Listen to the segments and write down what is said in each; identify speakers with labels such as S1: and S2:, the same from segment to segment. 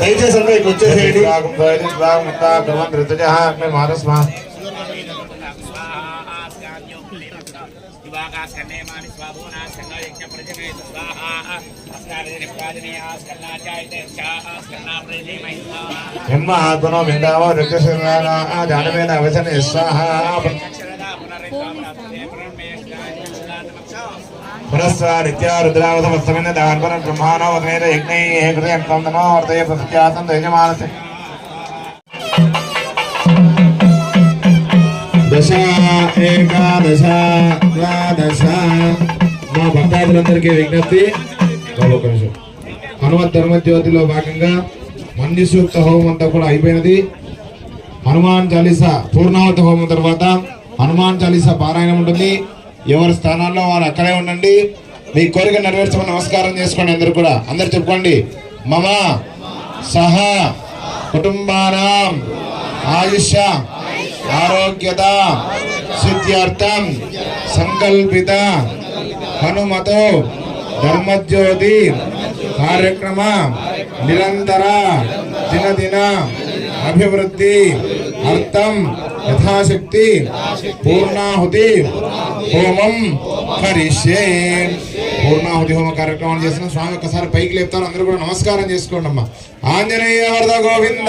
S1: దయచేసి అందరూ ఇక్కడ వచ్చేసేయండి.
S2: మానస్మా ఎమ్మ ఆత్మనో విందావో నృత్యశృంగార జానవేన అవసన స్వాహ. పురస్వ నిత్య రుద్రావతమస్తమిన దాన్పన బ్రహ్మాణో వదనేన యజ్ఞైః కృతయం త్వం నమో వర్తయ ప్రత్యాసం దయజమానసే దశ ఏకాదశ ద్వాదశ మా భక్తాదులందరికీ విజ్ఞప్తి బాబు ఒక నిమిషం. హనుమత్ ధర్మ భాగంగా మన్ని సూక్త హోమం అంతా కూడా అయిపోయినది. హనుమాన్ చాలీసా పూర్ణావత హోమం తర్వాత హనుమాన్ చాలీసా పారాయణం ఉంటుంది. ఎవరి స్థానాల్లో వారు అక్కడే ఉండండి. మీ కోరిక నెరవేర్చమని నమస్కారం చేసుకోండి అందరు కూడా అందరు చెప్పుకోండి. మమ సహా కుటుంబానం ఆయుష ఆరోగ్యత సిద్ధ్యార్థం సంకల్పిత హనుమతో ధర్మజ్యోతి కార్యక్రమ నిరంతర దినదిన అభివృద్ధి అర్థం యథాశక్తి పూర్ణాహుతి హోమం కరిష్యే పూర్ణాహుతి హోమ కార్యక్రమం చేసిన స్వామి ఒక్కసారి పైకి లేపుతారు. అందరూ కూడా నమస్కారం చేసుకోండి అమ్మా. ఆంజనేయ వరద గోవింద.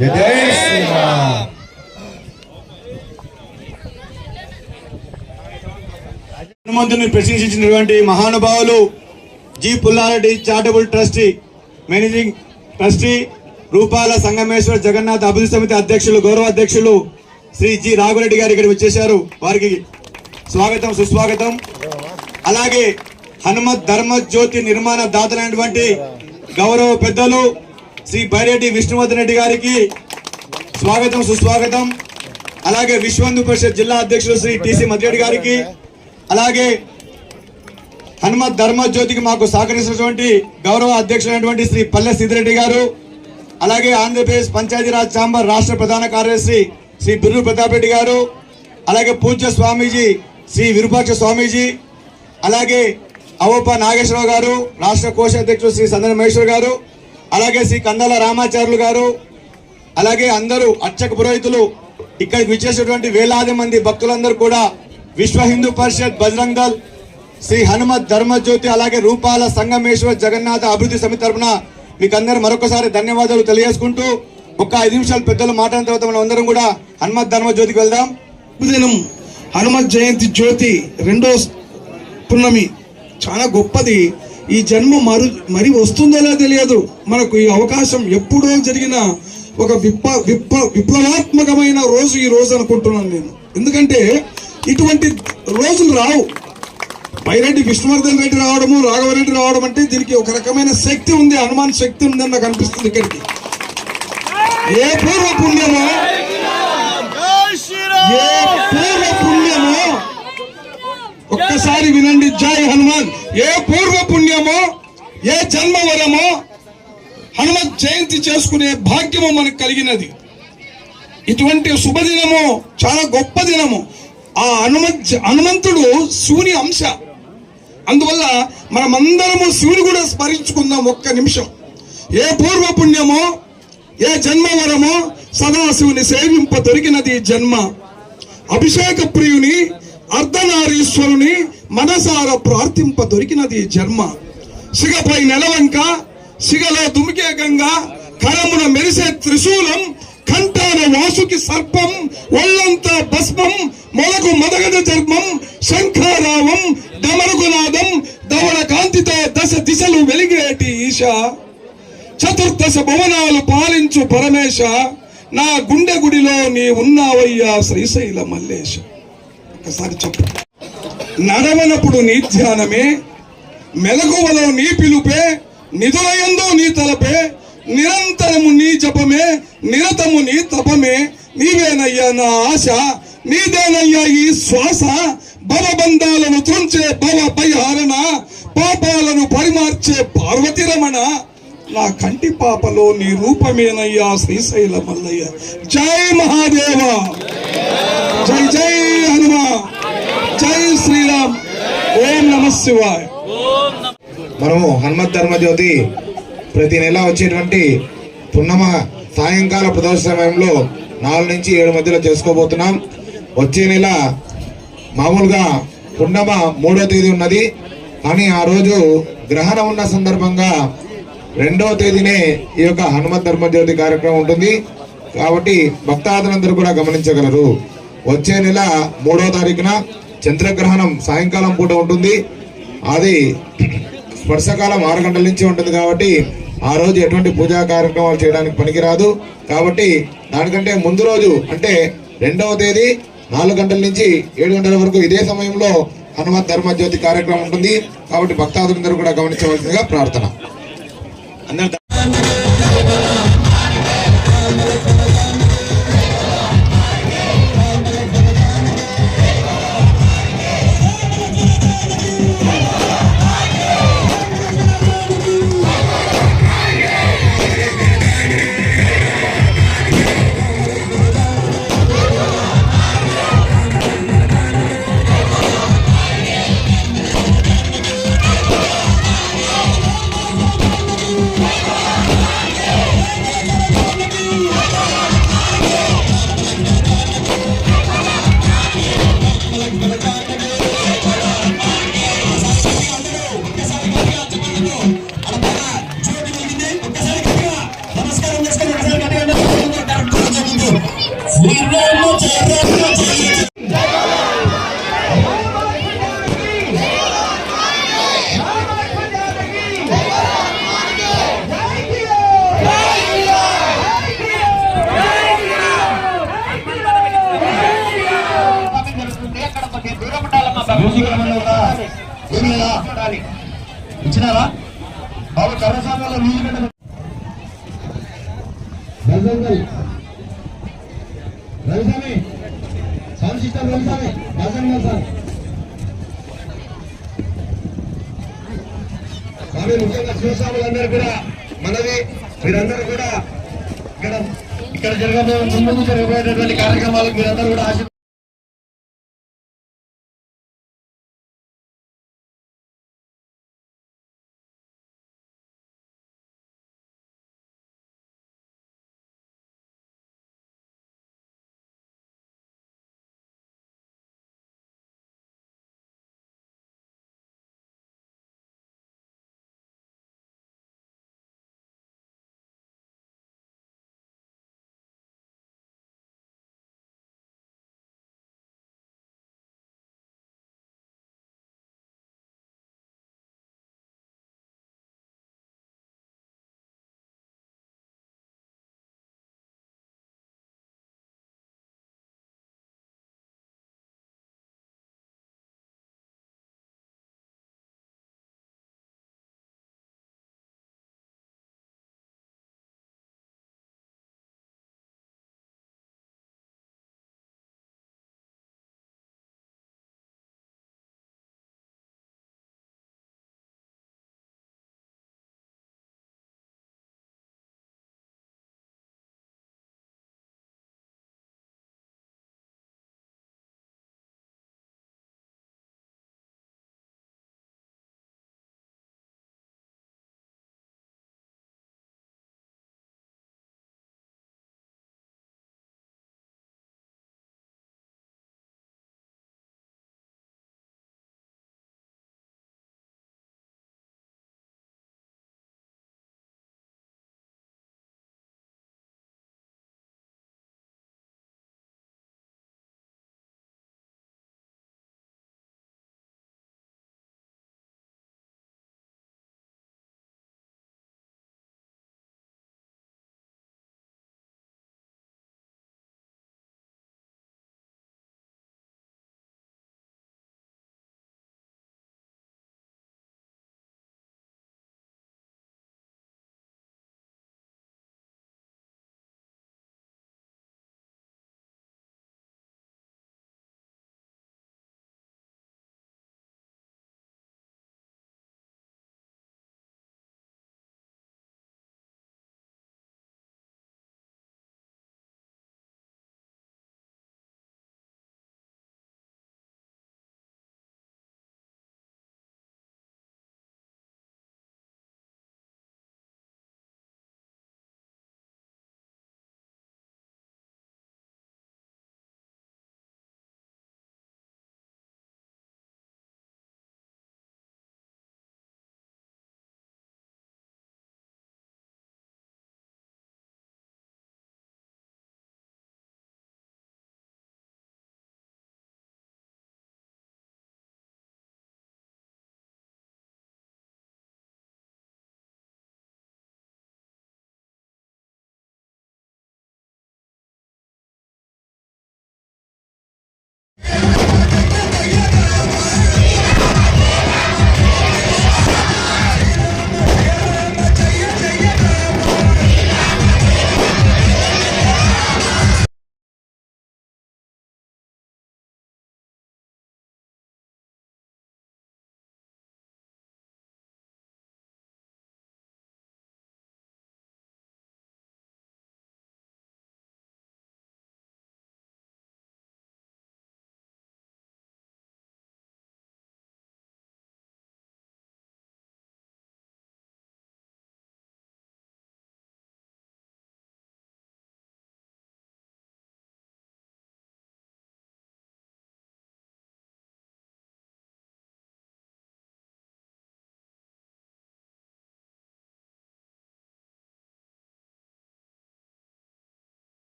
S2: జయ శ్రీరామ్.
S1: హనుమంతుని ప్రశంసించినటువంటి మహానుభావులు G Pulla Reddy charitable trustee managing trustee Rupala Sangameshwara Jagannath అభివృద్ధి సమితి అధ్యక్షులు గౌరవ అధ్యక్షులు శ్రీ జి రాఘురెడ్డి గారు ఇక్కడ వచ్చేశారు. వారికి స్వాగతం సుస్వాగతం. అలాగే హనుమత్ ధర్మ జ్యోతి నిర్మాణ దాతలైనటువంటి గౌరవ పెద్దలు శ్రీ బైరెడ్డి విష్ణువర్ధన్ రెడ్డి గారికి స్వాగతం సుస్వాగతం. అలాగే విశ్వందు పరిషత్ జిల్లా అధ్యక్షులు శ్రీ టిసి మద్రెడ్డి గారికి. అలాగే హనుమత్ ధర్మ జ్యోతికి మాకు సహకరించినటువంటి గౌరవ అధ్యక్షులైనటువంటి శ్రీ పల్లె సిద్ధిరెడ్డి గారు. అలాగే ఆంధ్రప్రదేశ్ పంచాయతీరాజ్ ఛాంబర్ రాష్ట్ర ప్రధాన కార్యదర్శి శ్రీ బిర్రు ప్రతాప్ రెడ్డి గారు అలాగే పూజ్య స్వామీజీ శ్రీ విరూపాక్ష స్వామీజీ అలాగే అవోప నాగేశ్వరరావు గారు రాష్ట్ర కోశాధ్యక్షుడు శ్రీ సందన మహేశ్వర్ గారు అలాగే శ్రీ కందాల రామాచార్యులు గారు అలాగే అందరూ అర్చక పురోహితులు. ఇక్కడికి విచ్చేసినటువంటి వేలాది మంది భక్తులందరూ కూడా విశ్వ హిందూ పరిషత్ బజరంగ్ దళ్ శ్రీ హనుమత్ ధర్మజ్యోతి అలాగే రూపాల సంగమేశ్వర జగన్నాథ అభివృద్ధి సమితి తరపున మీకు అందరూ మరొకసారి ధన్యవాదాలు తెలియజేసుకుంటూ ఒక ఐదు నిమిషాలు పెద్దలు మాట్లాడిన తర్వాత మనం అందరం కూడా హనుమత్ ధర్మజ్యోతికి వెళ్దాం.
S3: దినం హనుమత్ జయంతి జ్యోతి రెండో పున్నమి. చాలా గొప్పది. ఈ జన్మ మరు మరి వస్తుందో తెలియదు. మనకు ఈ అవకాశం ఎప్పుడో జరిగిన ఒక విప్ల విప్ల విప్లవాత్మకమైన రోజు ఈ రోజు అనుకుంటున్నాను నేను. ఎందుకంటే ఇటువంటి రోజులు రావు. పైరెడ్డి విష్ణువర్ధన్ రెడ్డి రావడము రాఘవరెడ్డి రావడం అంటే దీనికి ఒక రకమైన శక్తి ఉంది హనుమాన్ శక్తి ఉంది అని నాకు అనిపిస్తుంది ఇక్కడికి. ఏ పూర్వ పుణ్యమో ఏ పూర్వ పుణ్యమో ఒక్కసారి వినండి జై హనుమాన్. ఏ పూర్వ పుణ్యమో ఏ జన్మ వరమో హనుమత్ జయంతి చేసుకునే భాగ్యము మనకు కలిగినది. ఇటువంటి శుభదినము చాలా గొప్ప దినము. ఆ హనుమత్ జ- హనుమంతుడు శివుని అంశ. అందువల్ల మనమందరము శివుని కూడా స్మరించుకుందాం ఒక్క నిమిషం. ఏ పూర్వపుణ్యమో ఏ జన్మవరమో సదాశివుని సేవింప దొరికినది జన్మ. అభిషేక ప్రియుని అర్ధనారీశ్వరుని మనసార ప్రార్థింప దొరికినది ఈ జన్మ. సిగపై నెలవంక సిగలో దుమికే గంగ కరమున మెరిసే త్రిశూలం కంఠాన వాసుకి సర్పం ఒళ్ళంతా భస్మం మొలకు మదగద చర్మం శంఖారావం డమరుగునాదం పరమేశ చతుర్దశ భువనాలు పాలించు పరమేశ నా గుండె గుడిలో నీ ఉన్నావయ్యా శ్రీశైల మల్లేశ. ఒకసారి చెప్పు. నడవనప్పుడు నీ ధ్యానమే మెలకువలో నీ పిలుపే నిధులయందు నీ తలపే నిరంతరము నీ జపమే నిరతము నీ తపమే. నీవేనయ్యా నా ఆశ నీదేనయ్యా ఈ శ్వాస భవబంధాలను తుంచే భవ భయహరణ పాపాలను పరిమార్చే పార్వతిరమణ నా కంటి పాపలో నీ రూపమేనయ్యా శ్రీశైల మల్లయ్య. జై మహాదేవ! జై జై హనుమా! జై శ్రీరామ్! ఓం నమ శివాయ.
S2: మనము హనుమత్ ధర్మజ్యోతి ప్రతి నెల వచ్చేటువంటి పున్నమ సాయంకాల ప్రదర్శన సమయంలో నాలుగు నుంచి ఏడు మధ్యలో చేసుకోబోతున్నాం. వచ్చే నెల మామూలుగా పున్నమ మూడో తేదీ ఉన్నది. కానీ ఆ రోజు గ్రహణం ఉన్న సందర్భంగా రెండవ తేదీనే ఈ యొక్క హనుమత్ ధర్మజ్యోతి కార్యక్రమం ఉంటుంది. కాబట్టి భక్తాదులందరూ కూడా గమనించగలరు. వచ్చే నెల మూడవ తారీఖున చంద్రగ్రహణం సాయంకాలం పూట ఉంటుంది. అది వర్షాకాలం ఆరు గంటల నుంచి ఉంటుంది కాబట్టి ఆ రోజు ఎటువంటి పూజా కార్యక్రమాలు చేయడానికి పనికిరాదు. కాబట్టి దానికంటే ముందు రోజు అంటే రెండవ తేదీ నాలుగు గంటల నుంచి ఏడు గంటల వరకు ఇదే సమయంలో హనుమత్ ధర్మ జ్యోతి కార్యక్రమం ఉంటుంది. కాబట్టి భక్తాదులందరూ కూడా గమనించవలసిందిగా ప్రార్థన. అందరూ
S4: ఇచ్చినారా? బాబు చర్రసాలలో నీళ్ళు కట్ట Raviswamy sound system Raviswamy Dasan sir. స్వామి ముఖ్యంగా శివస్వాములందరూ కూడా మనది మీరందరూ కూడా ఇక్కడ ఇక్కడ జరగబోయే ముందు జరగబోయేటటువంటి కార్యక్రమాలకు మీరందరూ కూడా ఆశ